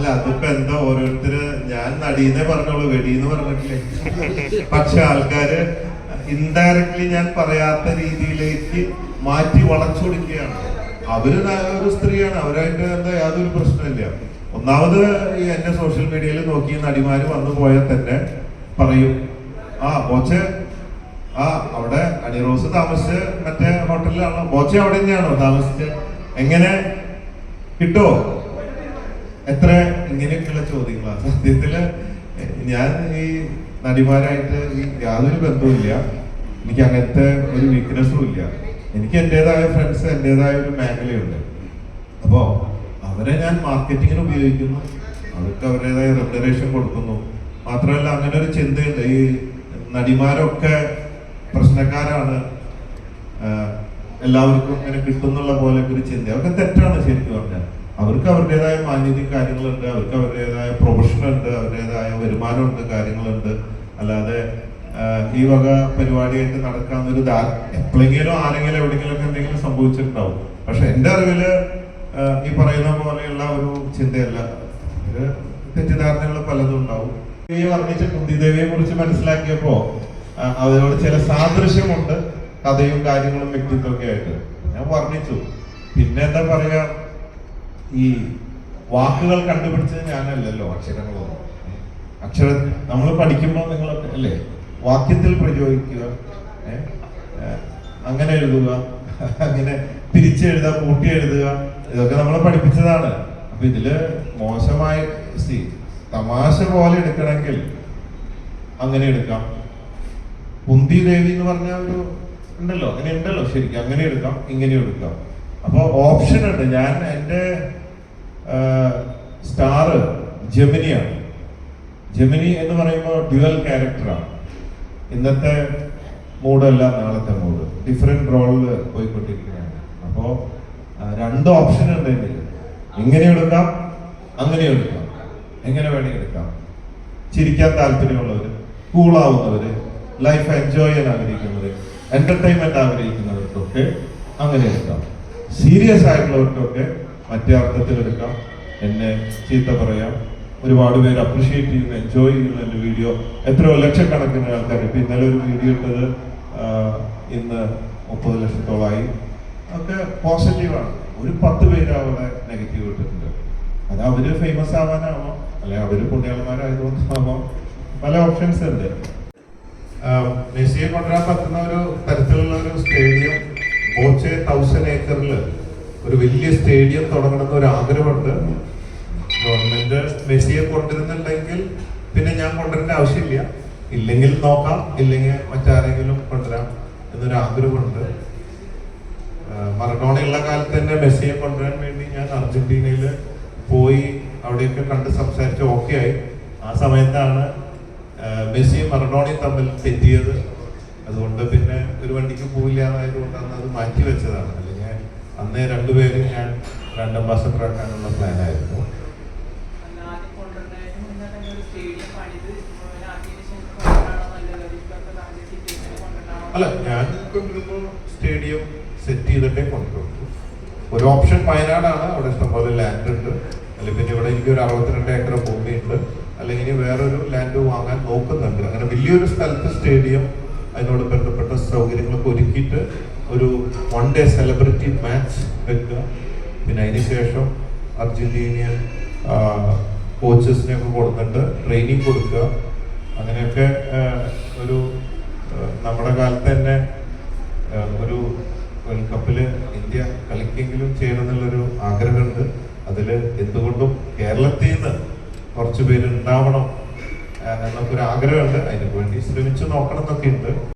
അല്ല അതിപ്പോ എന്താ ഓരോരുത്തര് ഞാൻ നടീന്നേ പറഞ്ഞോളൂ വെടിന്ന് പറഞ്ഞിട്ടില്ലേ? പക്ഷെ ആൾക്കാര് ഇൻഡയറക്ട്ലി ഞാൻ പറയാത്ത രീതിയിലേക്ക് മാറ്റി വളച്ചു കൊടുക്കുകയാണ് അവർ ഒരു സ്ത്രീയാണ് അവരായിട്ട് എന്താ യാതൊരു പ്രശ്നമില്ല ഒന്നാമത് ഈ എന്റെ സോഷ്യൽ മീഡിയയിൽ നോക്കി നടിമാര് വന്നു പോയാൽ തന്നെ പറയും ആ ബോച്ചെ ആ അവിടെ അണിറോസ് താമസിച്ച് മറ്റേ ഹോട്ടലിലാണോ ബോച്ചെ അവിടെ തന്നെയാണോ താമസിച്ച്? എങ്ങനെ? കിട്ടുമോ എത്ര ഇങ്ങനെയൊക്കെയുള്ള ചോദ്യങ്ങളാണ്. സത്യത്തിൽ ഞാൻ ഈ നടിമാരായിട്ട് ഈ യാതൊരു ബന്ധവുമില്ല. എനിക്ക് അങ്ങനത്തെ ഒരു വീക്ക്നെസ്സും ഇല്ല. എനിക്ക് എന്റെതായ ഫ്രണ്ട്സ് എന്റെതായ ഒരു മേഖലയുണ്ട്. അപ്പോ അവരെ ഞാൻ മാർക്കറ്റിങ്ങിന് ഉപയോഗിക്കുന്നു. അവർക്ക് അവരുടേതായ റെമുനറേഷൻ കൊടുക്കുന്നു. മാത്രമല്ല അങ്ങനെ ഒരു ചിന്തയുണ്ട്. ഈ നടിമാരൊക്കെ പ്രശ്നക്കാരാണ്. എല്ലാവർക്കും ഇങ്ങനെ കിട്ടുന്നുള്ള പോലെ ഒരു ചിന്ത. അതൊക്കെ തെറ്റാണ് ശരിക്കും പറഞ്ഞാൽ. അവർക്ക് അവരുടേതായ മാന്യതയും കാര്യങ്ങളുണ്ട് അവർക്ക് അവരുടേതായ പ്രൊഫഷൻ ഉണ്ട് അവരുടേതായ വരുമാനമുണ്ട് കാര്യങ്ങളുണ്ട്. അല്ലാതെ ഈ വക പരിപാടിയായിട്ട് നടക്കാവുന്നൊരു എപ്പോഴെങ്കിലും ആരെങ്കിലും എവിടെയെങ്കിലും എന്തെങ്കിലും സംഭവിച്ചിട്ടുണ്ടാവും. പക്ഷെ എന്റെ അറിവിൽ ഈ പറയുന്ന പോലെയുള്ള ഒരു ചിന്തയല്ല. തെറ്റിദ്ധാരണകൾ പലതും ഉണ്ടാവും. ഈ വർണിച്ച കുന്തിദേവിയെ കുറിച്ച് മനസ്സിലാക്കിയപ്പോ അതിനോട് ചില സാദൃശ്യമുണ്ട് കഥയും കാര്യങ്ങളും വ്യക്തിത്വമൊക്കെ ആയിട്ട്. ഞാൻ വർണിച്ചു. പിന്നെ എന്താ പറയാ ഈ വാക്കുകൾ കണ്ടുപിടിച്ചത് ഞാനല്ലല്ലോ അക്ഷരങ്ങളൊന്നും അക്ഷര നമ്മൾ പഠിക്കുമ്പോൾ നിങ്ങൾ അല്ലേ? വാക്യത്തിൽ? ഏ, അങ്ങനെ എഴുതുക അങ്ങനെ തിരിച്ചെഴുതുക കൂട്ടി എഴുതുക ഇതൊക്കെ നമ്മൾ പഠിപ്പിച്ചതാണ്. അപ്പൊ ഇതിൽ മോശമായ സി തമാശ പോലെ എടുക്കണമെങ്കിൽ അങ്ങനെ എടുക്കാം. കുന്തി ദേവി എന്ന് പറഞ്ഞ ഒരു ഉണ്ടല്ലോ അങ്ങനെ ഉണ്ടല്ലോ ശരിക്കും അങ്ങനെ എടുക്കാം ഇങ്ങനെ എടുക്കാം. അപ്പോൾ ഓപ്ഷൻ ഉണ്ട്. ഞാൻ എന്റെ സ്റ്റാർ ജെമിനിയാണ്. ജെമിനി എന്ന് പറയുമ്പോൾ ഡ്യുവൽ ക്യാരക്ടറാണ്. ഇന്നത്തെ മൂഡല്ല നാളത്തെ മൂഡ്. ഡിഫറെന്റ് റോളിൽ പോയിക്കൊണ്ടിരിക്കുകയാണ്. അപ്പോൾ രണ്ട് ഓപ്ഷൻ ഉണ്ട് ഇതിൽ ഇങ്ങനെ എടുക്കാം അങ്ങനെ എടുക്കാം എങ്ങനെ വേണമെങ്കിൽ എടുക്കാം. ചിരിക്കാൻ താല്പര്യമുള്ളവര് കൂളാവുന്നവര് ലൈഫ് എൻജോയ് ചെയ്യാൻ ആഗ്രഹിക്കുന്നവര് എന്റർടൈൻമെന്റ് ആഗ്രഹിക്കുന്നവർക്കൊക്കെ അങ്ങനെ എടുക്കാം. സീരിയസ് ആയിട്ടുള്ളവർക്കൊക്കെ മറ്റേ അർത്ഥത്തിൽ എടുക്കാം എന്നെ ചീത്ത പറയാം. ഒരുപാട് പേര് അപ്രിഷിയേറ്റ് ചെയ്യുന്ന എൻജോയ് ചെയ്യുന്ന എന്റെ വീഡിയോ എത്രയോ ലക്ഷക്കണക്കിന് ആൾക്കാർ ഇപ്പം ഇന്നലെ ഒരു വീഡിയോ ഇട്ടത് ഇന്ന് മുപ്പത് ലക്ഷത്തോളമായി ഒക്കെ പോസിറ്റീവാണ് ഒരു പത്ത് പേര് നെഗറ്റീവ് ഇട്ടിട്ടുണ്ട്. അത് അവർ ഫേമസ് ആവാനാവാം അല്ലെ അവർ പുണ്യാളന്മാരായതുകൊണ്ടാവാം. പല ഓപ്ഷൻസ് ഉണ്ട്. മെസ്സിയെ കൊണ്ടുവരാൻ പറ്റുന്ന ഒരു തരത്തിലുള്ള ഒരു സ്റ്റേഡിയം ബോച്ചെ തൗസൻഡ് ഏക്കറിൽ ഒരു വലിയ സ്റ്റേഡിയം തുടങ്ങണമെന്ന് ഒരു ആഗ്രഹമുണ്ട്. ഗവൺമെന്റ് മെസ്സിയെ കൊണ്ടുവരുന്നുണ്ടെങ്കിൽ പിന്നെ ഞാൻ കൊണ്ടുവരേണ്ട ആവശ്യമില്ല. ഇല്ലെങ്കിൽ നോക്കാം ഇല്ലെങ്കിൽ മറ്റാരെങ്കിലും കൊണ്ടുവരാം എന്നൊരു ആഗ്രഹമുണ്ട്. മറഡോണയുള്ള കാലത്ത് തന്നെ മെസ്സിയെ കൊണ്ടുവരാൻ വേണ്ടി ഞാൻ അർജന്റീനയിൽ പോയി അവിടെയൊക്കെ കണ്ട് സംസാരിച്ച് ഓക്കെ ആയി. ആ സമയത്താണ് മെസ്സിയും മറഡോണയും തമ്മിൽ തെറ്റിയത്. അതുകൊണ്ട് പിന്നെ ഒരു വണ്ടിക്ക് പോയില്ല അന്ന് അത് മാറ്റി വെച്ചതാണ്. അല്ലെങ്കിൽ അന്നേ രണ്ടുപേരും ഞാൻ രണ്ടാം ആക്കാനുള്ള പ്ലാൻ അല്ല ഞാൻ കൊണ്ടുവരുമ്പോൾ സ്റ്റേഡിയം സെറ്റ് ചെയ്തിട്ടേ കൊണ്ടുവന്നു ഒരു ഓപ്ഷൻ വയനാടാണ്. അവിടെ ഇഷ്ടംപോലെ ലാൻഡ് ഉണ്ട്. അല്ലെങ്കിൽ പിന്നെ ഇവിടെ എനിക്ക് ഒരു അറുപത്തിരണ്ട് ഏക്കർ ഭൂമിയുണ്ട്. അല്ലെങ്കിൽ ഇനി വേറൊരു ലാൻഡ് വാങ്ങാൻ നോക്കുന്നുണ്ട്. അങ്ങനെ വലിയൊരു സ്ഥലത്ത് സ്റ്റേഡിയം അതിനോട് ബന്ധപ്പെട്ട സൗകര്യങ്ങളൊക്കെ ഒരുക്കിയിട്ട് ഒരു വൺ ഡേ സെലിബ്രിറ്റി മാച്ച് വെക്കുക. പിന്നെ അതിന് ശേഷം അർജന്റീനിയൻ കോച്ചസിനെ ഒക്കെ കൊടുത്തിട്ട് ട്രെയിനിങ് കൊടുക്കുക. അങ്ങനെയൊക്കെ ഒരു നമ്മുടെ കാലത്ത് തന്നെ ഒരു വേൾഡ് കപ്പിൽ ഇന്ത്യ കളിക്കെങ്കിലും ചെയ്യണം എന്നുള്ളൊരു ആഗ്രഹമുണ്ട്. അതിൽ എന്തുകൊണ്ടും കേരളത്തിൽ നിന്ന് കുറച്ച് പേര് ഉണ്ടാവണം എന്നൊക്കെ ഒരു ആഗ്രഹമുണ്ട്. അതിനു വേണ്ടി ശ്രമിച്ചു നോക്കണം എന്നൊക്കെ ഉണ്ട്.